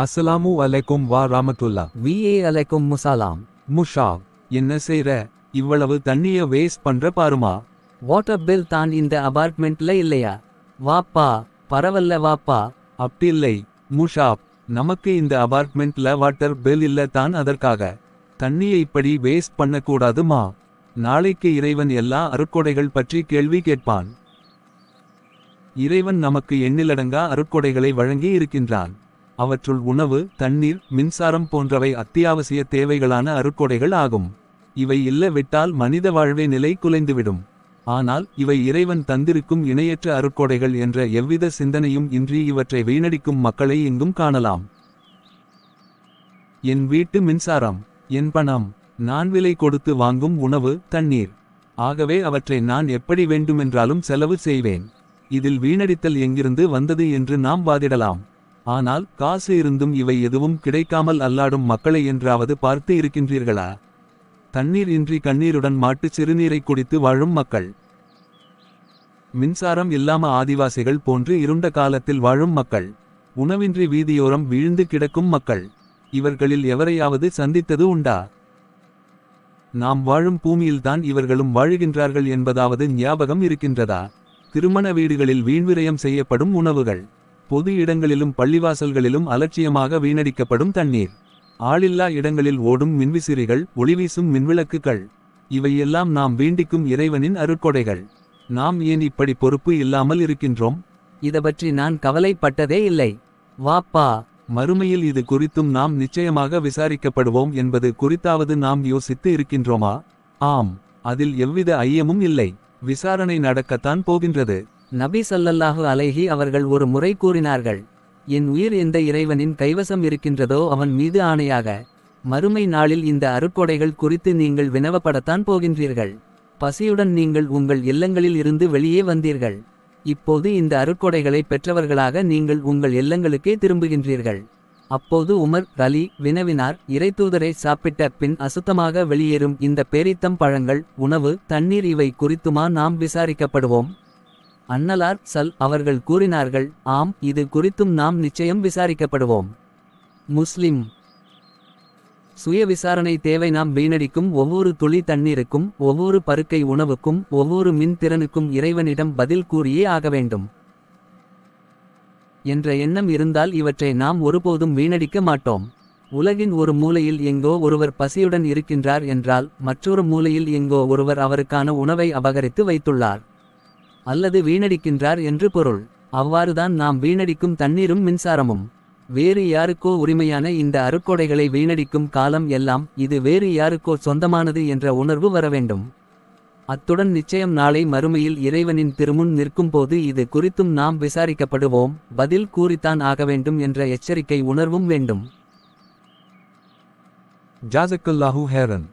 அஸ்ஸலாமு அலைக்கும் வா ராமத்துல்லா விஏ அலைக்கும் முசாலாம் முஷாப் என்ன செய்ற? இவ்வளவு தண்ணிய வேஸ்ட் பண்ற பாருமா. வாட்டர் பில் தான் இந்த அபார்ட்மெண்ட்ல இல்லையா? வாப்பா பரவல்ல வாப்பா. அப்டில்லை முஷாப் நமக்கு இந்த அபார்ட்மெண்ட்ல வாட்டர் பில் இல்ல தான் அதற்காக. தண்ணியை இப்படி வேஸ்ட் பண்ணக்கூடாதுமா? நாளைக்கு இறைவன் எல்லா அருட்கொடைகள் பற்றி கேள்வி கேட்பான். இறைவன் நமக்கு எண்ணிலடங்கா அருட்கொடைகளை வழங்கி இருக்கின்றான். அவற்றுள் உணவு தண்ணீர் மின்சாரம் போன்றவை அத்தியாவசிய தேவைகளான அருட்கொடைகள் ஆகும். இவை இல்லவிட்டால் மனித வாழ்வே நிலை குலைந்துவிடும். ஆனால் இவை இறைவன் தந்திருக்கும் இணையற்ற அருட்கொடைகள் என்ற எவ்வித சிந்தனையும் இன்றி இவற்றை வீணடிக்கும் மக்களை எங்கும் காணலாம். என் வீட்டு மின்சாரம் என் பணம் நான் விலை கொடுத்து வாங்கும் உணவு தண்ணீர். ஆகவே அவற்றை நான் எப்படி வேண்டுமென்றாலும் செலவு செய்வேன். இதில் வீணடித்தல் எங்கிருந்து வந்தது என்று நாம் வாதிடலாம். ஆனால் காசு இருந்தும் இவை எதுவும் கிடைக்காமல் அல்லாடும் மக்களை என்றாவது பார்த்து இருக்கின்றீர்களா? தண்ணீர் இன்றி கண்ணீருடன் மாட்டு சிறுநீரை குடித்து வாழும் மக்கள். மின்சாரம் இல்லாம ஆதிவாசிகள் போன்று இருண்ட காலத்தில் வாழும் மக்கள். உணவின்றி வீதியோரம் வீழ்ந்து கிடக்கும் மக்கள். இவர்களில் எவரையாவது சந்தித்தது உண்டா? நாம் வாழும் பூமியில்தான் இவர்களும் வாழுகின்றார்கள் என்பதாவது ஞாபகம் இருக்கின்றதா? திருமண வீடுகளில் வீண்விரயம் செய்யப்படும் உணவுகள். பொது இடங்களிலும் பள்ளிவாசல்களிலும் அலட்சியமாக வீணடிக்கப்படும் தண்ணீர். ஆளில்லா இடங்களில் ஓடும் மின்விசிறிகள் ஒளிவீசும் மின்விளக்குகள். இவையெல்லாம் நாம் வேண்டிக்கும் இறைவனின் அருட்கொடைகள். நாம் ஏன் இப்படி பொறுப்பு இல்லாமல் இருக்கின்றோம்? இத பற்றி நான் கவலைப்பட்டதே இல்லை. வாப்பா. மறுமையில் இது குறித்தும் நாம் நிச்சயமாக விசாரிக்கப்படுவோம் என்பது குறித்தாவது நாம் யோசித்து இருக்கின்றோமா? ஆம் அதில் எவ்வித ஐயமும் இல்லை. விசாரணை நடக்கத்தான் போகின்றது. நபி சல்லல்லாஹு அலைஹி அவர்கள் ஒரு முறை கூறினார்கள் என் உயிர் எந்த இறைவனின் கைவசம் இருக்கின்றதோ அவன் மீது ஆணையாக மறுமை நாளில் இந்த அருக்கொடைகள் குறித்து நீங்கள் வினவப்படத்தான் போகின்றீர்கள். பசியுடன் நீங்கள் உங்கள் இல்லங்களில் இருந்து வெளியே வந்தீர்கள். இப்போது இந்த அருக்கொடைகளை பெற்றவர்களாக நீங்கள் உங்கள் இல்லங்களுக்கே திரும்புகின்றீர்கள். அப்போது உமர் அலி வினவினார் இறைத்தூதரை சாப்பிட்ட பின் அசுத்தமாக வெளியேறும் இந்த பேரித்தம் பழங்கள் உணவு தண்ணீர் இவை குறித்துமா நாம் விசாரிக்கப்படுவோம்? அன்னலார் சல் அவர்கள் கூறினார்கள் ஆம் இது குறித்தும் நாம் நிச்சயம் விசாரிக்கப்படுவோம். முஸ்லிம். சுய விசாரணை தேவை நாம் வீணடிக்கும் ஒவ்வொரு துளி தண்ணீருக்கும் ஒவ்வொரு பருக்கை உணவுக்கும் ஒவ்வொரு மின் திறனுக்கும் இறைவனிடம் பதில் கூறியே ஆக வேண்டும். என்ற எண்ணம் இருந்தால் இவற்றை நாம் ஒருபோதும் வீணடிக்க மாட்டோம். உலகின் ஒரு மூலையில் எங்கோ ஒருவர் பசியுடன் இருக்கின்றார் என்றால் மற்றொரு மூலையில் எங்கோ ஒருவர் அவருக்கான உணவை அபகரித்து வைத்துள்ளார். அல்லது வீணடிக்கின்றார் என்று பொருள். அவ்வாறுதான் நாம் வீணடிக்கும் தண்ணீரும் மின்சாரமும். வேறு யாருக்கோ உரிமையான இந்த அருக்கொடைகளை வீணடிக்கும் காலம் எல்லாம் இது வேறு யாருக்கோ சொந்தமானது என்ற உணர்வு வர வேண்டும். அத்துடன் நிச்சயம் நாளை மறுமையில் இறைவனின் திருமுன் நிற்கும்போது இது குறித்தும் நாம் விசாரிக்கப்படுவோம். பதில் கூறித்தான் ஆக வேண்டும் என்ற எச்சரிக்கை உணர்வும் வேண்டும். ஜாசக்குல்லாஹூ ஹேரன்.